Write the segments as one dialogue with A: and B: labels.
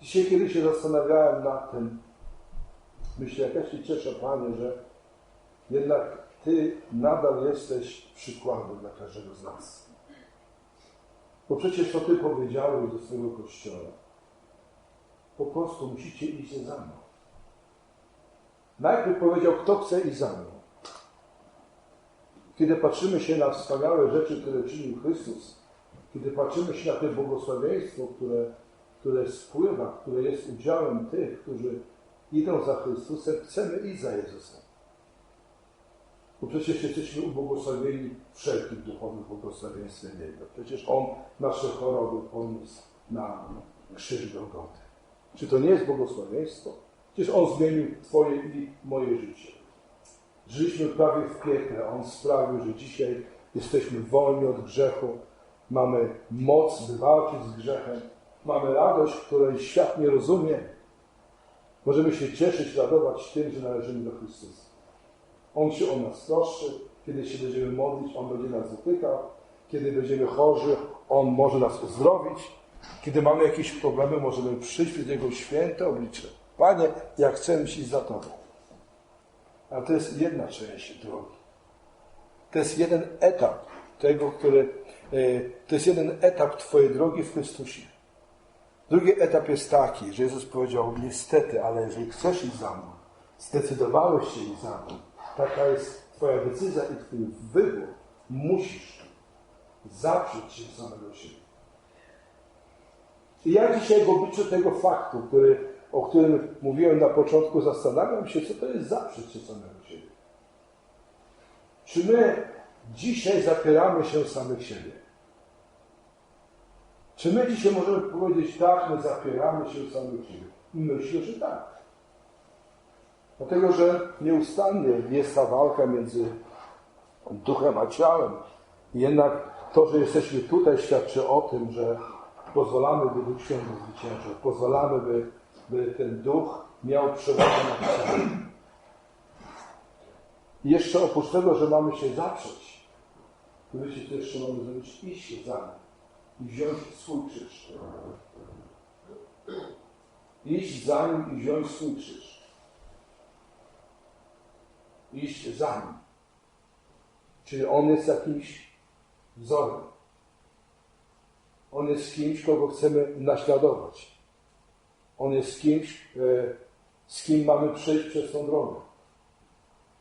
A: Dzisiaj, kiedy się zastanawiałem nad tym, myślę, jak ja się cieszę, Panie, że jednak Ty nadal jesteś przykładem dla każdego z nas. Bo przecież to Ty powiedziałeś do swojego Kościoła. Po prostu musicie iść za mną. Najpierw powiedział, kto chce iść za mną. Kiedy patrzymy się na wspaniałe rzeczy, które czynił Chrystus, kiedy patrzymy się na to błogosławieństwo, które, które spływa, które jest udziałem tych, którzy idą za Chrystusem, chcemy iść za Jezusem. Bo przecież jesteśmy ubłogosławieni wszelkim duchowym błogosławieństwem Jego. Przecież On nasze choroby poniósł na krzyż Golgoty. Czy to nie jest błogosławieństwo? Przecież On zmienił Twoje i moje życie. Żyliśmy prawie w piekle. On sprawił, że dzisiaj jesteśmy wolni od grzechu. Mamy moc, by walczyć z grzechem. Mamy radość, której świat nie rozumie. Możemy się cieszyć, radować tym, że należymy do Chrystusa. On się o nas troszczy. Kiedy się będziemy modlić, On będzie nas dotykał. Kiedy będziemy chorzy, On może nas uzdrowić. Kiedy mamy jakieś problemy, możemy przyjść przed Jego święte oblicze. Panie, ja chcę iść za Tobą. Ale to jest jedna część drogi. To jest jeden etap tego, który, e, to jest jeden etap Twojej drogi w Chrystusie. Drugi etap jest taki, że Jezus powiedział, niestety, ale jeżeli chcesz iść za mną, zdecydowałeś się iść za mną, taka jest Twoja decyzja i Twój wybór, musisz zaprzeć się samego siebie. I ja dzisiaj w obliczu tego faktu, który, o którym mówiłem na początku, zastanawiam się, co to jest zaprzeć się samego siebie. Czy my dzisiaj zapieramy się samych siebie? Czy my dzisiaj możemy powiedzieć tak, my zapieramy się samych siebie? Myślę, że tak. Dlatego, że nieustannie jest ta walka między duchem a ciałem. Jednak to, że jesteśmy tutaj, świadczy o tym, że pozwalamy, by Duch Święty zwyciężył. Pozwalamy, by, by ten Duch miał przewagę nad ciałem. I jeszcze oprócz tego, że mamy się zaprzeć, to wiecie, co jeszcze mamy zrobić? Iść za nim i wziąć swój krzyż. Iść za nim i wziąć swój krzyż. Iść za nim. Czyli on jest jakimś wzorem. On jest kimś, kogo chcemy naśladować. On jest kimś, e, z kim mamy przejść przez tą drogę.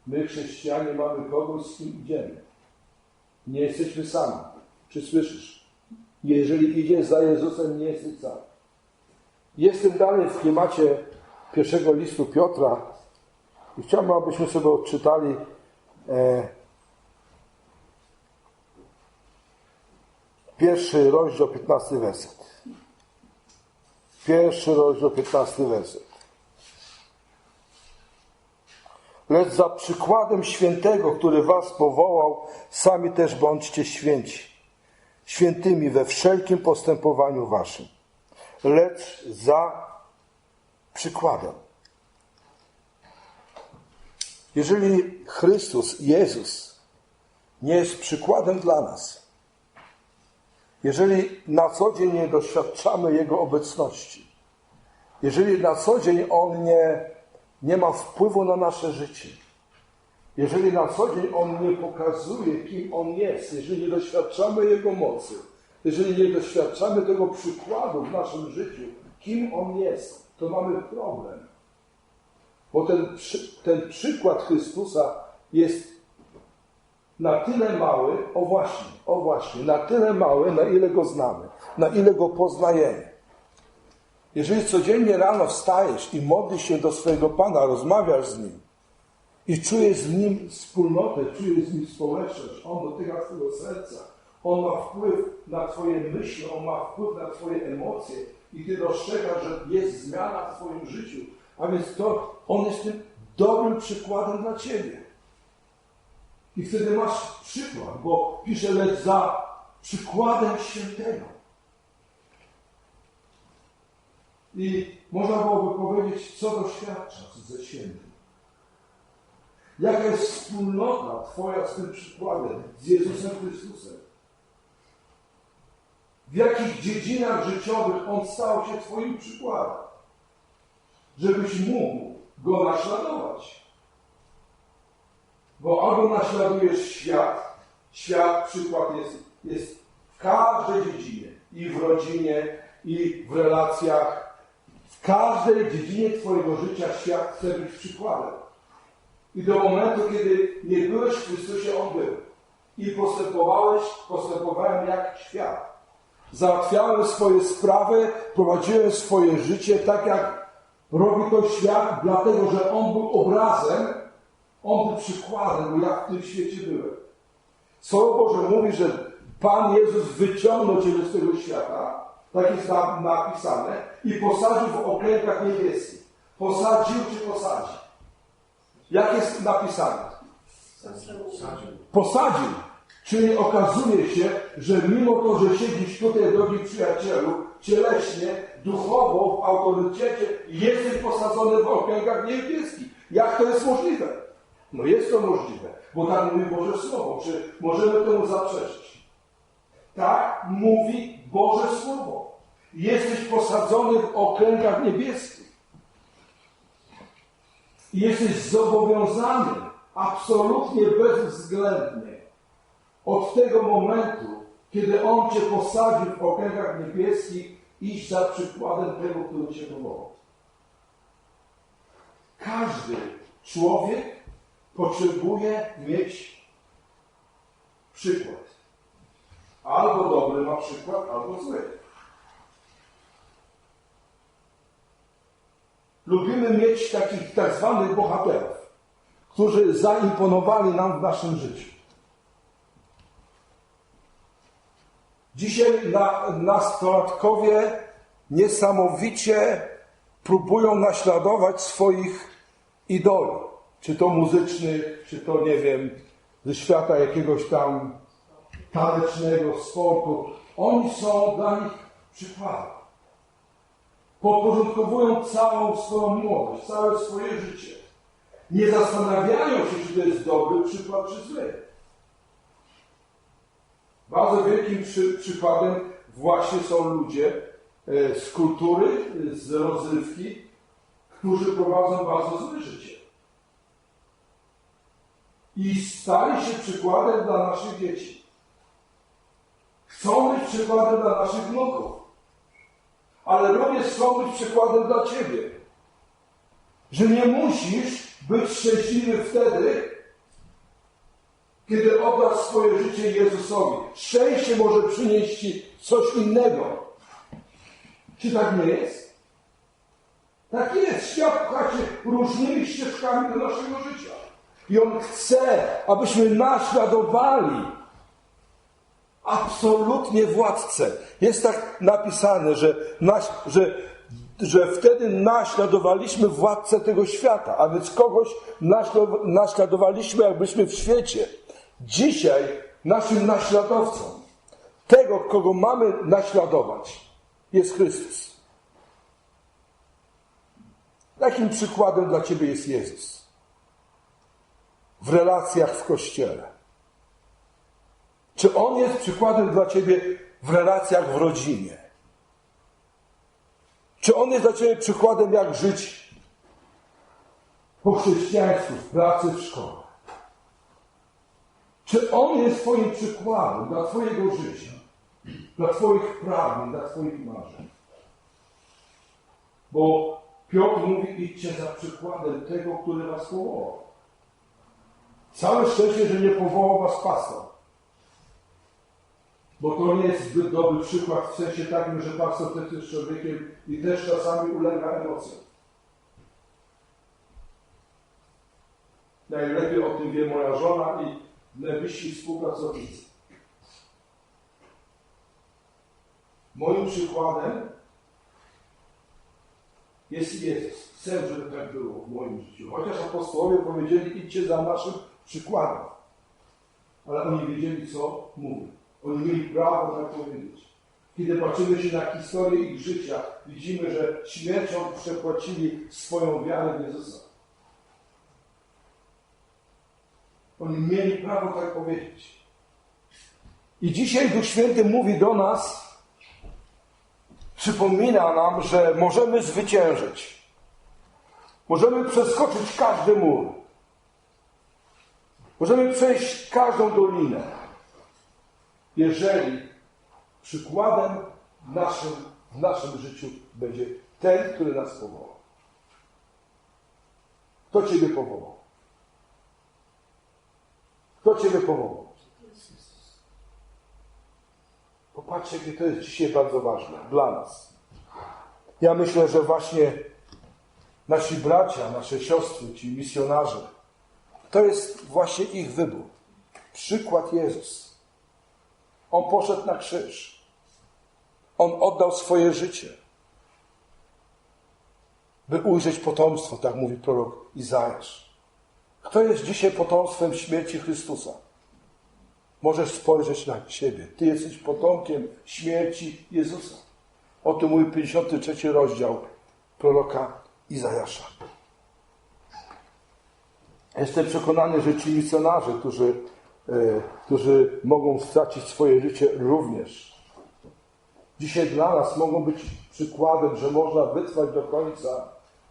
A: My, chrześcijanie, mamy kogoś, z kim idziemy. Nie jesteśmy sami. Czy słyszysz? Jeżeli idziesz za Jezusem, nie sam. Jestem dalej w klimacie pierwszego listu Piotra i chciałbym, abyśmy sobie odczytali e, pierwszy rozdział, 15 werset. Pierwszy rozdział, 15 werset. Lecz za przykładem świętego, który was powołał, sami też bądźcie święci. Świętymi we wszelkim postępowaniu waszym. Lecz za przykładem. Jeżeli Chrystus, Jezus, nie jest przykładem dla nas, jeżeli na co dzień nie doświadczamy Jego obecności, jeżeli na co dzień On nie, nie ma wpływu na nasze życie, jeżeli na co dzień On nie pokazuje, kim On jest, jeżeli nie doświadczamy Jego mocy, jeżeli nie doświadczamy tego przykładu w naszym życiu, kim On jest, to mamy problem. Bo ten, ten przykład Chrystusa jest na tyle mały, o właśnie, o właśnie, na tyle mały, na ile go znamy, na ile go poznajemy. Jeżeli codziennie rano wstajesz i modlisz się do swojego Pana, rozmawiasz z Nim i czujesz z Nim wspólnotę, czujesz z Nim społeczność, On dotyka Twojego serca, On ma wpływ na Twoje myśli, On ma wpływ na Twoje emocje i Ty dostrzegasz, że jest zmiana w Twoim życiu, a więc to On jest tym dobrym przykładem dla Ciebie. I wtedy masz przykład, bo pisze, lecz za przykładem świętego. I można byłoby powiedzieć, co doświadcza ze świętym. Jaka jest wspólnota Twoja z tym przykładem, z Jezusem Chrystusem? w jakich dziedzinach życiowych On stał się Twoim przykładem, żebyś mógł Go naśladować. Bo albo naśladujesz świat, świat przykład jest, jest w każdej dziedzinie, i w rodzinie, i w relacjach, w każdej dziedzinie Twojego życia świat chce być przykładem. I do momentu, kiedy nie byłeś w Chrystusie, On był. I postępowałeś, postępowałem jak świat. Załatwiałem swoje sprawy, prowadziłem swoje życie tak, jak robi to świat, dlatego że On był obrazem, On był przykładem, bo ja w tym świecie byłem. Słowo Boże mówi, że Pan Jezus wyciągnął Cię z tego świata, tak jest napisane, i posadził w okręgach niebieskich. Posadził czy posadził? Jak jest napisane? Posadził. Czyli okazuje się, że mimo to, że siedzisz tutaj, drogi przyjacielu, cieleśnie, duchowo, w autorytecie, jesteś posadzony w okręgach niebieskich. Jak to jest możliwe? No jest to możliwe, bo tak mówi Boże Słowo. Czy możemy temu zaprzeczyć? Tak mówi Boże Słowo. Jesteś posadzony w okręgach niebieskich. Jesteś zobowiązany absolutnie bezwzględnie od tego momentu, kiedy On Cię posadził w okręgach niebieskich, iść za przykładem tego, który Cię powołał. Każdy człowiek potrzebuje mieć przykład. Albo dobry ma przykład, albo zły. Lubimy mieć takich tak zwanych bohaterów, którzy zaimponowali nam w naszym życiu. Dzisiaj na, nastolatkowie niesamowicie próbują naśladować swoich idoli. Czy to muzycznych, czy to nie wiem, ze świata jakiegoś tam tanecznego, sportu. Oni są dla nich przykładem. Podporządkowują całą swoją młodość, całe swoje życie. Nie zastanawiają się, czy to jest dobry przykład, czy zły. Bardzo wielkim przy, przykładem właśnie są ludzie e, z kultury, z rozrywki, którzy prowadzą bardzo złe życie. I stali się przykładem dla naszych dzieci. Chcą być przykładem dla naszych wnuków. Ale również chcą być przykładem dla Ciebie. Że nie musisz być szczęśliwy wtedy, kiedy oddasz swoje życie Jezusowi. Szczęście może przynieść Ci coś innego. Czy tak nie jest? Tak jest. Świat pcha się różnymi ścieżkami do naszego życia. I On chce, abyśmy naśladowali absolutnie władcę. Jest tak napisane, że, naś, że, że wtedy naśladowaliśmy władcę tego świata, a więc kogoś naśladowaliśmy, jakbyśmy w świecie. Dzisiaj naszym naśladowcą, tego, kogo mamy naśladować, jest Chrystus. Jakim przykładem dla Ciebie jest Jezus? W relacjach w Kościele. Czy On jest przykładem dla Ciebie w relacjach w rodzinie? Czy On jest dla Ciebie przykładem, jak żyć po chrześcijaństwu, w pracy, w szkole? Czy On jest Twoim przykładem dla Twojego życia, dla Twoich pragnień, dla Twoich marzeń? Bo Piotr mówi, idźcie za przykładem tego, który Was powołał. Całe szczęście, że nie powołał Was pastor. Bo to nie jest zbyt dobry przykład w sensie takim, że pastor też jest człowiekiem i też czasami ulega emocjom. Najlepiej o tym wie moja żona i najbliżsi współpracownicy. Moim przykładem jest Jezus. Chcę, żeby tak było w moim życiu. Chociaż apostołowie powiedzieli, idźcie za naszym przykładem. Ale oni wiedzieli, co mówią. Oni mieli prawo tak powiedzieć. Kiedy patrzymy się na historię ich życia, widzimy, że śmiercią przepłacili swoją wiarę w Jezusa. Oni mieli prawo tak powiedzieć. I dzisiaj Duch Święty mówi do nas, przypomina nam, że możemy zwyciężyć. Możemy przeskoczyć każdy mur. Możemy przejść każdą dolinę. Jeżeli przykładem naszym, w naszym życiu będzie ten, który nas powołał. Kto Ciebie powołał? Kto Ciebie powołał? Popatrzcie, jakie to jest dzisiaj bardzo ważne dla nas. Ja myślę, że właśnie nasi bracia, nasze siostry, ci misjonarze, to jest właśnie ich wybór. Przykład Jezus. On poszedł na krzyż. On oddał swoje życie, by ujrzeć potomstwo, tak mówi prorok Izajasz. Kto jest dzisiaj potomstwem śmierci Chrystusa? Możesz spojrzeć na siebie. Ty jesteś potomkiem śmierci Jezusa. O tym mówi 53 rozdział proroka Izajasza. Jestem przekonany, że ci misjonarze, którzy, którzy mogą stracić swoje życie również, dzisiaj dla nas mogą być przykładem, że można wytrwać do końca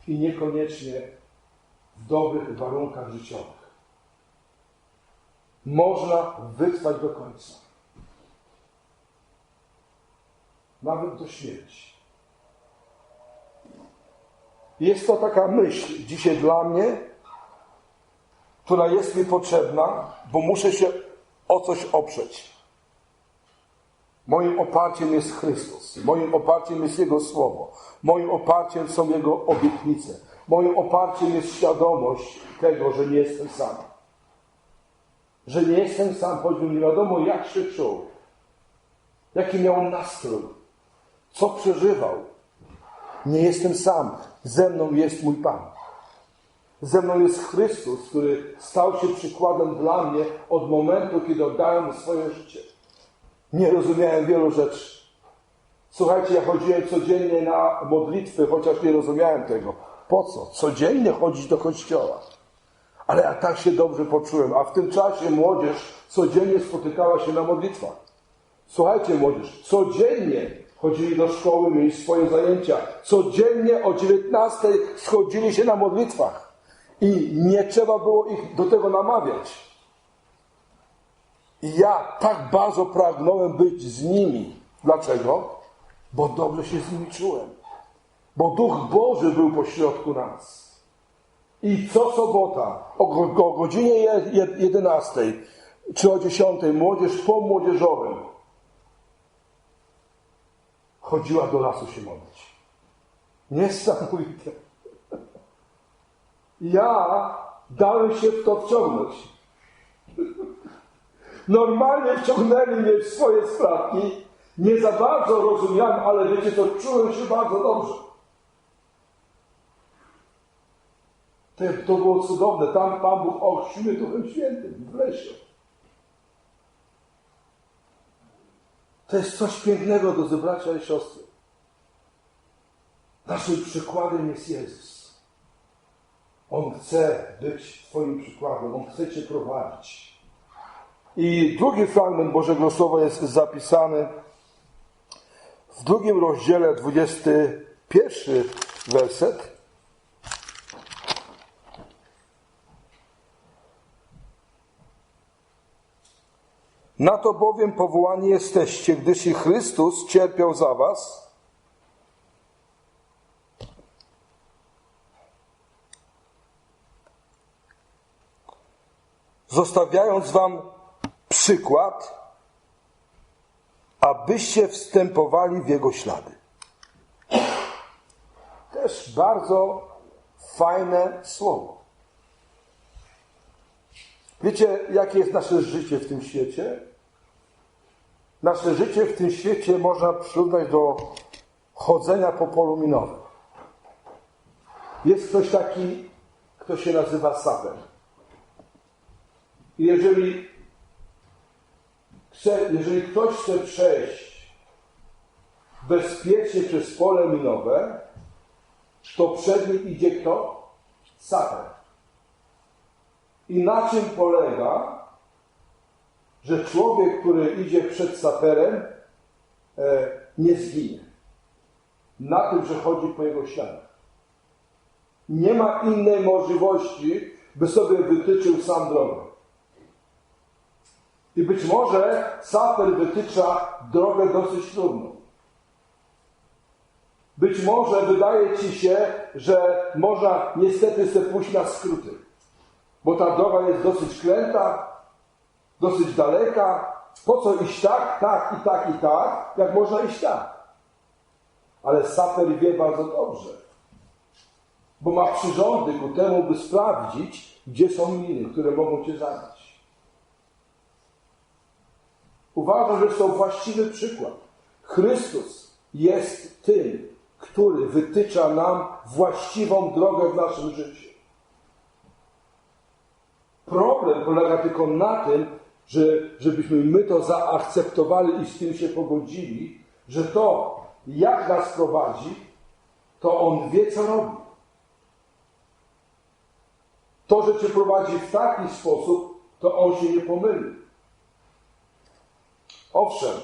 A: i niekoniecznie w dobrych warunkach życiowych. Można wytrwać do końca. Nawet do śmierci. Jest to taka myśl dzisiaj dla mnie, która jest mi potrzebna, bo muszę się o coś oprzeć. Moim oparciem jest Chrystus. Moim oparciem jest Jego Słowo. Moim oparciem są Jego obietnice. Moim oparciem jest świadomość tego, że nie jestem sam. Że nie jestem sam, choćbym nie wiadomo jak się czuł. Jaki miał nastrój. Co przeżywał. Nie jestem sam. Ze mną jest mój Pan. Ze mną jest Chrystus, który stał się przykładem dla mnie od momentu, kiedy oddałem swoje życie. Nie rozumiałem wielu rzeczy. Słuchajcie, ja chodziłem codziennie na modlitwy, chociaż nie rozumiałem tego. Po co? Codziennie chodzić do kościoła. Ale ja tak się dobrze poczułem. A w tym czasie młodzież codziennie spotykała się na modlitwach. Słuchajcie, młodzież, codziennie chodzili do szkoły, mieli swoje zajęcia. Codziennie o 19 schodzili się na modlitwach. I nie trzeba było ich do tego namawiać. I ja tak bardzo pragnąłem być z nimi. Dlaczego? Bo dobrze się z nimi czułem. Bo Duch Boży był pośrodku nas. I co sobota o, godzinie 11 czy o 10 młodzież po młodzieżowym chodziła do lasu się modlić. Niesamowite. Ja dałem się w to wciągnąć. Normalnie wciągnęli mnie w swoje sprawki. Nie za bardzo rozumiałem, ale wiecie, to czułem się bardzo dobrze. To, było cudowne. Tam Pan Bóg ochrzcił Duchem Świętym w lesie. To jest coś pięknego do zebracia i siostry. Naszym przykładem jest Jezus. On chce być Twoim przykładem. On chce Cię prowadzić. I drugi fragment Bożego Słowa jest zapisany w drugim rozdziale, 21 werset. Na to bowiem powołani jesteście, gdyż i Chrystus cierpiał za was, zostawiając wam przykład, abyście wstępowali w Jego ślady. Też bardzo fajne słowo. Wiecie, jakie jest nasze życie w tym świecie? Nasze życie w tym świecie można przyrównać do chodzenia po polu minowym. Jest ktoś taki, kto się nazywa sapem. I jeżeli, chce, jeżeli ktoś chce przejść bezpiecznie przez pole minowe, to przed nim idzie kto? Saper. I na czym polega że człowiek, który idzie przed saperem, e, nie zginie. na tym, że chodzi po Jego śladach. Nie ma innej możliwości, by sobie wytyczył sam drogę. I być może saper wytycza drogę dosyć trudną. Być może wydaje ci się, że można niestety sobie pójść na skróty, bo ta droga jest dosyć kręta, dosyć daleka. Po co iść tak, tak i tak i tak, jak można iść tak? Ale saper wie bardzo dobrze, bo ma przyrządy ku temu, by sprawdzić, gdzie są miny, które mogą cię zabić. Uważam, że jest to właściwy przykład. Chrystus jest tym, który wytycza nam właściwą drogę w naszym życiu. Problem polega tylko na tym, że, żebyśmy my to zaakceptowali i z tym się pogodzili, że to, jak nas prowadzi, to On wie, co robi. To, że Cię prowadzi w taki sposób, to On się nie pomyli. Owszem,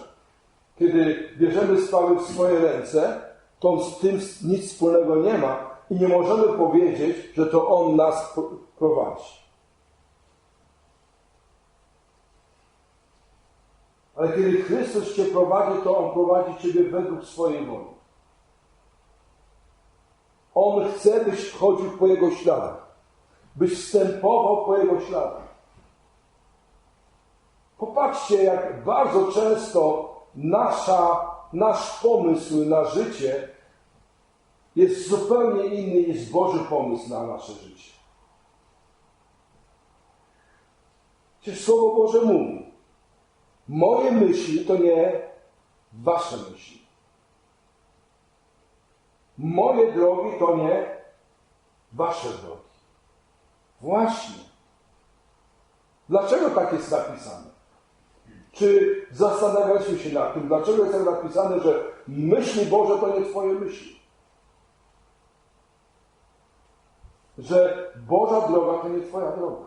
A: kiedy bierzemy sprawy w swoje ręce, to z tym nic wspólnego nie ma i nie możemy powiedzieć, że to On nas prowadzi. Ale kiedy Chrystus Cię prowadzi, to On prowadzi Ciebie według swojej woli. On chce, byś chodził po Jego śladach. Byś wstępował po Jego śladach. Popatrzcie, jak bardzo często nasza, nasz pomysł na życie jest zupełnie inny niż Boży pomysł na nasze życie. Przecież Słowo Boże mówi, moje myśli to nie wasze myśli. Moje drogi to nie wasze drogi. Właśnie. Dlaczego tak jest napisane? Czy zastanawialiśmy się nad tym, dlaczego jest tak napisane, że myśli Boże to nie Twoje myśli? Że Boża droga to nie Twoja droga.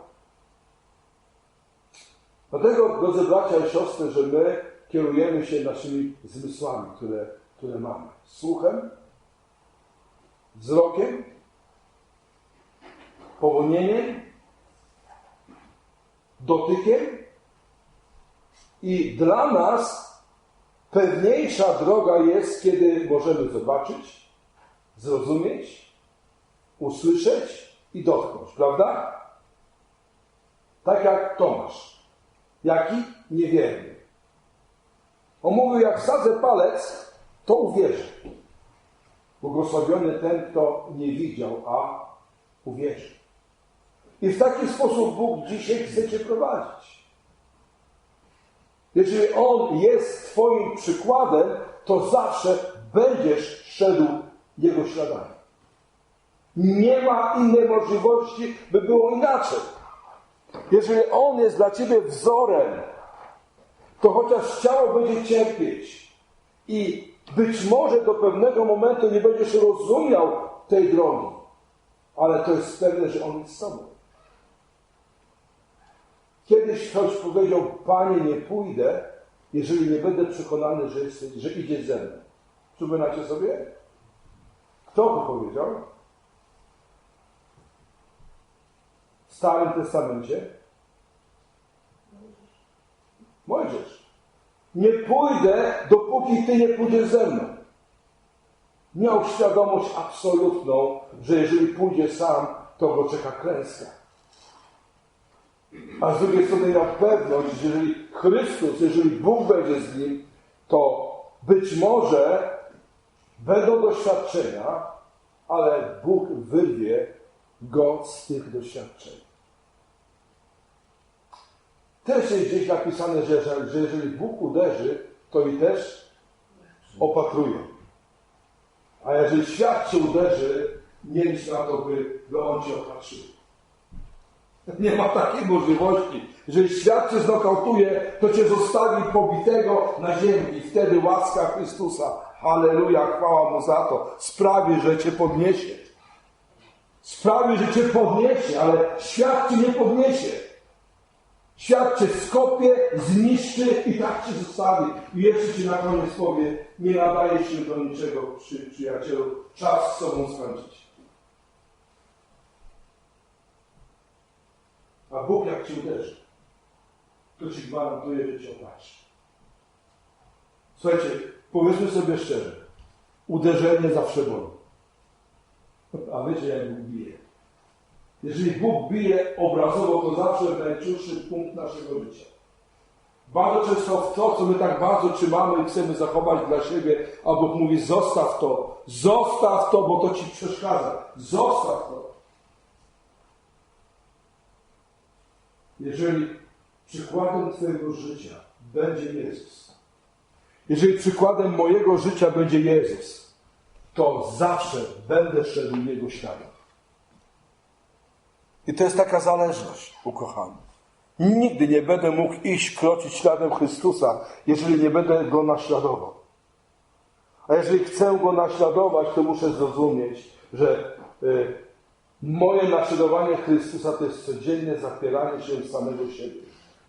A: Dlatego, drodzy bracia i siostry, że my kierujemy się naszymi zmysłami, które, które mamy. Słuchem, wzrokiem, powolnieniem, dotykiem i dla nas pewniejsza droga jest, kiedy możemy zobaczyć, zrozumieć, usłyszeć i dotknąć, prawda? Tak jak Tomasz. Jaki? Niewierny. On mówił, jak wsadzę palec, to uwierzę. Błogosławiony ten, kto nie widział, a uwierzy. I w taki sposób Bóg dzisiaj chce Cię prowadzić. Jeżeli On jest Twoim przykładem, to zawsze będziesz szedł Jego śladami. Nie ma innej możliwości, by było inaczej. Jeżeli On jest dla Ciebie wzorem, to chociaż ciało będzie cierpieć i być może do pewnego momentu nie będziesz rozumiał tej drogi, ale to jest pewne, że On jest z. Kiedyś ktoś powiedział, Panie, nie pójdę, jeżeli nie będę przekonany, że, jest, że idzie ze mną. Przypominacie sobie? Kto to powiedział? W Starym Testamencie? Mojżesz. Nie pójdę, dopóki Ty nie pójdziesz ze mną. Miał świadomość absolutną, że jeżeli pójdzie sam, to go czeka klęska. A z drugiej strony miał pewność, że jeżeli Chrystus, jeżeli Bóg będzie z nim, to być może będą doświadczenia, ale Bóg wyrwie go z tych doświadczeń. Też jest gdzieś napisane, że, że jeżeli Bóg uderzy, to i też opatruje. A jeżeli świat cię uderzy, nie licz na to, by, by on cię opatrzył. Nie ma takiej możliwości. Jeżeli świat cię znokautuje, to cię zostawi pobitego na ziemi i wtedy łaska Chrystusa, halleluja, chwała Mu za to, sprawi, że cię podniesie. Sprawi, że cię podniesie, ale świat cię nie podniesie. Świat cię skopie, zniszczy i tak cię zostawi. I jeszcze ci na koniec powie, nie nadaje się do niczego, przy, przyjacielu, czas z sobą skończyć. A Bóg jak ci uderzy, to ci gwarantuje, że cię opatrzy. Słuchajcie, powiedzmy sobie szczerze, uderzenie zawsze boli. A wiecie, jak Bóg bije. Jeżeli Bóg bije obrazowo, to zawsze w najczulszy punkt naszego życia. Bardzo często w to, co my tak bardzo trzymamy i chcemy zachować dla siebie, a Bóg mówi, zostaw to, zostaw to, bo to ci przeszkadza. Zostaw to. Jeżeli przykładem Twojego życia będzie Jezus, jeżeli przykładem mojego życia będzie Jezus, to zawsze będę szedł Jego śladem. I to jest taka zależność, ukochani. Nigdy nie będę mógł iść, kroczyć śladem Chrystusa, jeżeli nie będę Go naśladował. A jeżeli chcę Go naśladować, to muszę zrozumieć, że y, moje naśladowanie Chrystusa to jest codzienne zapieranie się samego siebie.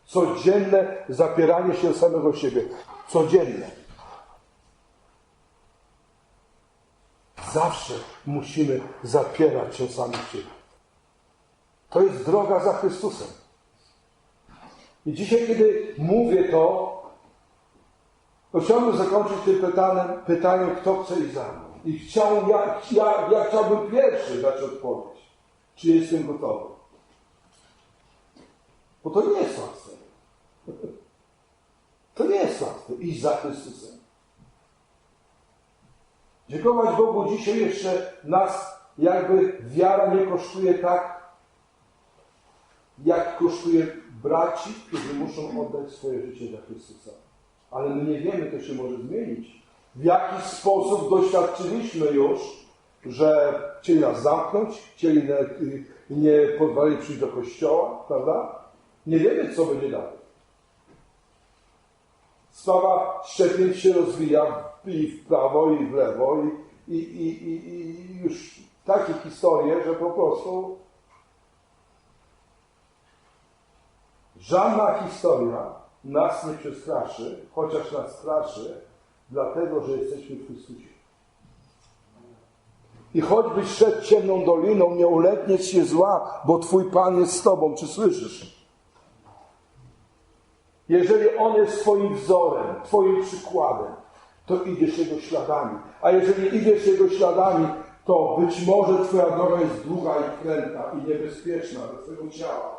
A: Codzienne zapieranie się samego siebie. Codzienne. Zawsze musimy zapierać się samych siebie. To jest droga za Chrystusem. I dzisiaj, kiedy mówię to, to chciałbym zakończyć tym pytaniem, pytaniem kto chce iść za mną. I chciał, ja, ja, ja chciałbym pierwszy dać odpowiedź, czy jestem gotowy. Bo to nie jest łatwe. To nie jest łatwe iść za Chrystusem. Dziękować Bogu dzisiaj jeszcze nas jakby wiara nie kosztuje tak, jak kosztuje braci, którzy muszą oddać swoje życie dla Chrystusa. Ale my nie wiemy, to się może zmienić. W jaki sposób doświadczyliśmy już, że chcieli nas zamknąć, chcieli nie, pozwolić przyjść do kościoła, prawda? Nie wiemy, co będzie dalej. Sprawa szczepień się rozwija i w prawo, i w lewo, i, i, i, i już takie historie, że po prostu Żadna historia nas nie przestraszy, chociaż nas straszy, dlatego, że jesteśmy w Chrystusie. I choćbyś szedł ciemną doliną, nie ulegniesz się zła, bo Twój Pan jest z Tobą. Czy słyszysz? Jeżeli On jest Twoim wzorem, Twoim przykładem, to idziesz Jego śladami. A jeżeli idziesz Jego śladami, to być może Twoja droga jest długa i kręta i niebezpieczna dla Twojego ciała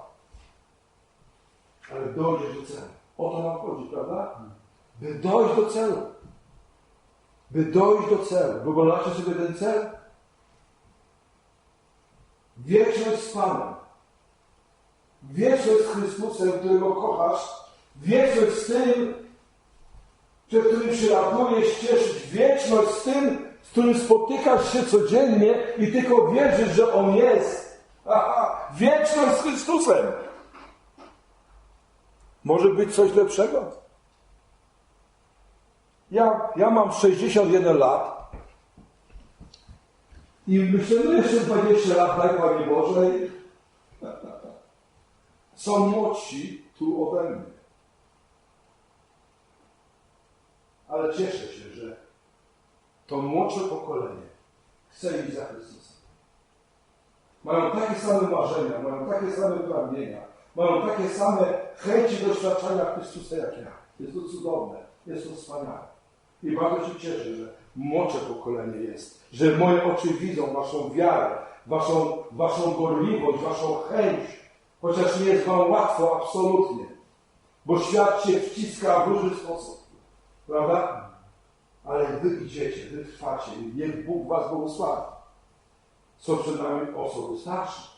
A: ale dojdziesz do celu. O to nam chodzi, prawda? By dojść do celu. By dojść do celu. Wyobraźcie sobie ten cel? Wieczność z Panem. Wieczność z Chrystusem, którego kochasz. Wieczność z tym, przed którym się radujesz, cieszysz. Wieczność z tym, z którym spotykasz się codziennie i tylko wierzysz, że On jest. Aha, wieczność z Chrystusem. Może być coś lepszego? Ja, ja mam 61 lat i myślę, że jeszcze 20 lat, daj Panie Boże. Są młodsi tu ode mnie. Ale cieszę się, że to młodsze pokolenie chce iść za Chrystusem. Mają takie same marzenia, mają takie same pragnienia, mają takie same chęci doświadczenia Chrystusa jak ja. Jest to cudowne, jest to wspaniałe. I bardzo się cieszę, że młodsze pokolenie jest, że moje oczy widzą Waszą wiarę, Waszą, waszą gorliwość, Waszą chęć, chociaż nie jest Wam łatwo, absolutnie, bo świat się wciska w różny sposób, prawda? Ale Wy idziecie, Wy trwacie niech Bóg Was błogosławi. Są przed nami osoby starsze,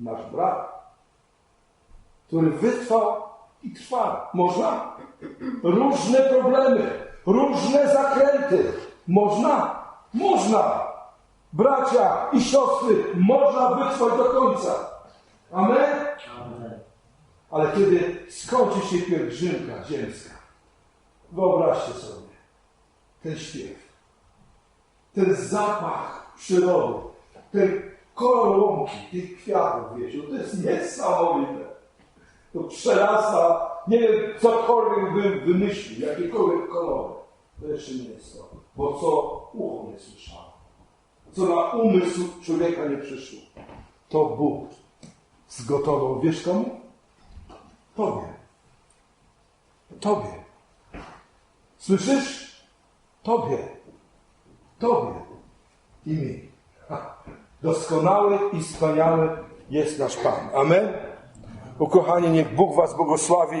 A: nasz brat, który wytrwał i trwa. Można? Różne problemy, różne zakręty. Można? Można. Bracia i siostry, można wytrwać do końca. Amen? Amen. Ale kiedy skończy się pielgrzymka ziemska, wyobraźcie sobie ten śpiew, ten zapach przyrody, ten kolor łąki, tych kwiatów, wiecie, to jest niesamowite. To przerasta, nie wiem, cokolwiek bym wymyślił, jakiekolwiek kolory. To jeszcze nie jest to. Bo co ucho nie słyszało, co na umysł człowieka nie przyszło, to Bóg zgotował. Wiesz komu? Tobie. Tobie. Słyszysz? Tobie. Tobie. I mi. Doskonały i wspaniały jest nasz Pan. Amen. Ukochani, niech Bóg Was błogosławi.